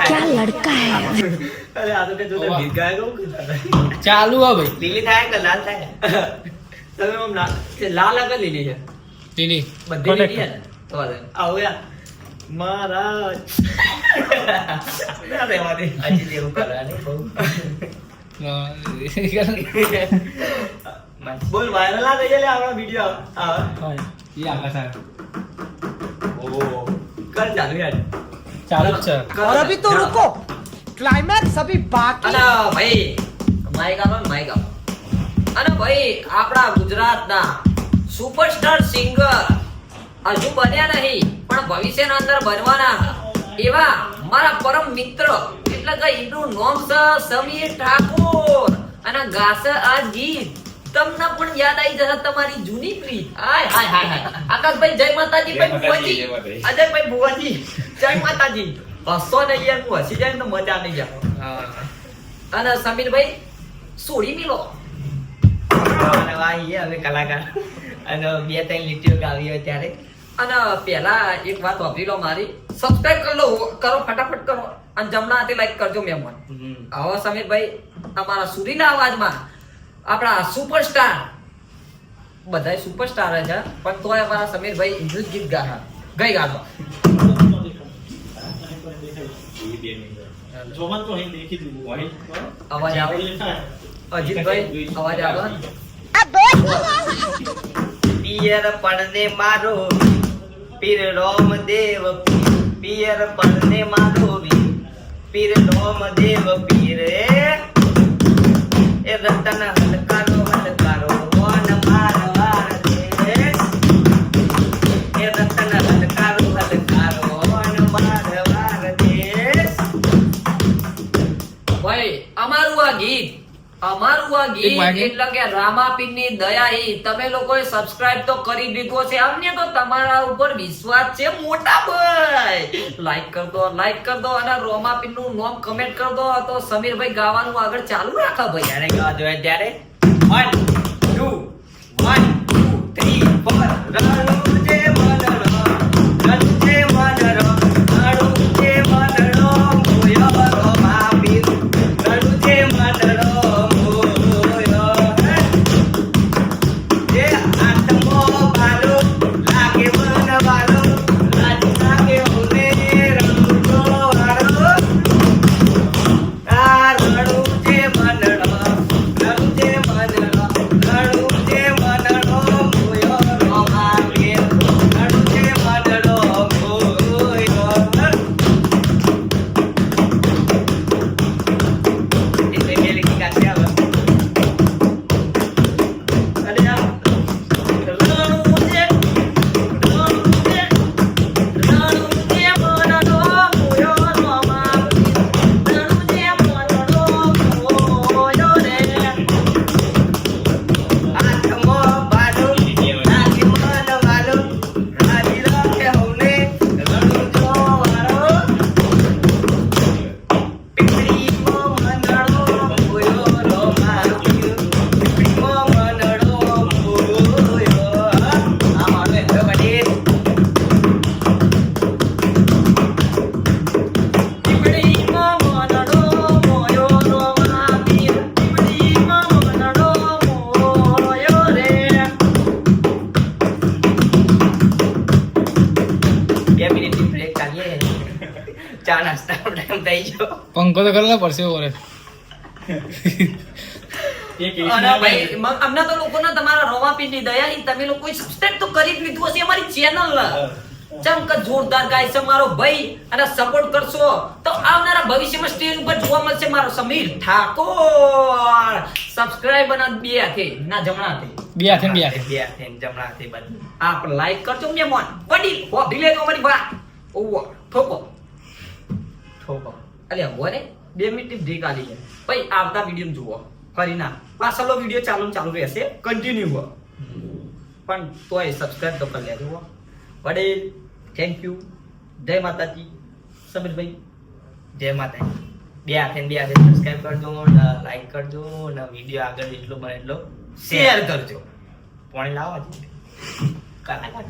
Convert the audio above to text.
लड़का है અરે આ તો કે જો તે ગીત ગાય કહું કે તારે. ચાલુ હે ભાઈ લીલી થાય કે લાલ થાય તમે આમ ના કે લાલ આગળ લીલી છે ટીની બધી લીલી છે ને તો વાંધો નહીં. આવો યાર મહારાજ ના રહેવા દે હજી જેવું કરવાની બહુ બોલ વાયરલ આ થઈ જાય લે આપણા વિડીયો આવે એ આગળ સાહેબ ઓ કર ચાલુ યાર ચાલુ જ છે और अभी तो रुको क्लाइमैक्स अभी बाकी અને ભાઈ માઈક આપો ને માઈક આપો અને ભાઈ આપણા ગુજરાતના સુપરસ્ટાર સિંગર હજુ બન્યા નહીં પણ ભવિષ્યના અંદર બનવાના એવા મારા પરમ મિત્ર એટલે કે એનું નામ છે સમીર ઠાકોર અને ગાશે આ ગીત તમને પણ યાદ આવી જશે તમારી જૂની પ્રીત હાય હાય હાય હાય આકાશભાઈ જય માતાજી ભાઈ ભુવાજી અજયભાઈ ભુવાજી જય માતાજી હસો નહીં યાર હું હસી જાય તો મજા નહીં જાય અને સમીરભાઈ સોડી મિલો અને વાહી હવે કલાકાર અને બે ત્રણ લીટીઓ ગાવી ત્યારે અને પહેલા એક વાત વાપરી લો મારી સબસ્ક્રાઇબ કરી લો કરો ફટાફટ કરો અને જમણા હાથે લાઈક કરજો મહેમાન હવે સમીરભાઈ તમારા સુરીના અવાજમાં આપણા સુપરસ્ટાર બધા સુપરસ્ટાર છે પણ તોય અમારા સમીરભાઈ હિન્દુ ગીત ગા ગઈ ગાતો पियर मारो पीर रोम देव पीर पढ़ने मारो भी पीर रोम देव पीर ए रतन हलकारो हलकारो ગીત. એટલે કે રામાપીરની દયા ઈ તમે લોકોએ સબસ્ક્રાઇબ તો કરી દીધો છે. અમને તો તમારા ઉપર વિશ્વાસ છે મોટા ભાઈ. લાઈક કર દો લાઈક કર દો અને રોમાપીરનું નામ કમેન્ટ કર દો. તો સમીરભાઈ ગાવાનું આગળ ચાલુ રાખો ભાઈ. જ્યારે ગાવા જોઈએ ત્યારે. નાસ્તા ટાઈમ થઈ ગયો પંખો તો કરેલા પડશે ઓરે અને ભાઈ મ- અમને તો લોકોને તમારા રોમાપીરની દયા તમે લોકોએ સબસ્ક્રાઇબ તો કરી જ લીધું હશે અમારી ચેનલ ચમ જોરદાર ગાય છે મારો ભાઈ અને સપોર્ટ કરશો તો આવનારા ભવિષ્યમાં સ્ટેજ ઉપર જોવા મળશે મારો સમીર ઠાકોર સબસ્ક્રાઇબ અને બે હાથે ના જમણાથી બે હાથે બે હાથે. બે હાથે ને જમણા હાથે બધું આ લાઈક કરજો મેં મોન હો ભીલે તો અમારી વાત ઓવો ઠોકો ઠોકો અલ્યા હો બે મિનિટ બ્રેક આલી જાય ભાઈ આવતા વીડિયો જુઓ. ફરી ના. પાછળનો વીડિયો ચાલુ ચાલુ રહેશે. કન્ટિન્યુ પણ તોય સબસ્ક્રાઇબ તો કરી લેજો વડે થેન્ક યુ જય માતાજી. સમીરભાઈ, જય માતાજી. બે હાથે બે હાથે સબસ્ક્રાઇબ કરજો ને લાઈક કરજો ને વીડિયો આગળ એટલો બને એટલો શેર કરજો. પાણી લાવો કલાકાર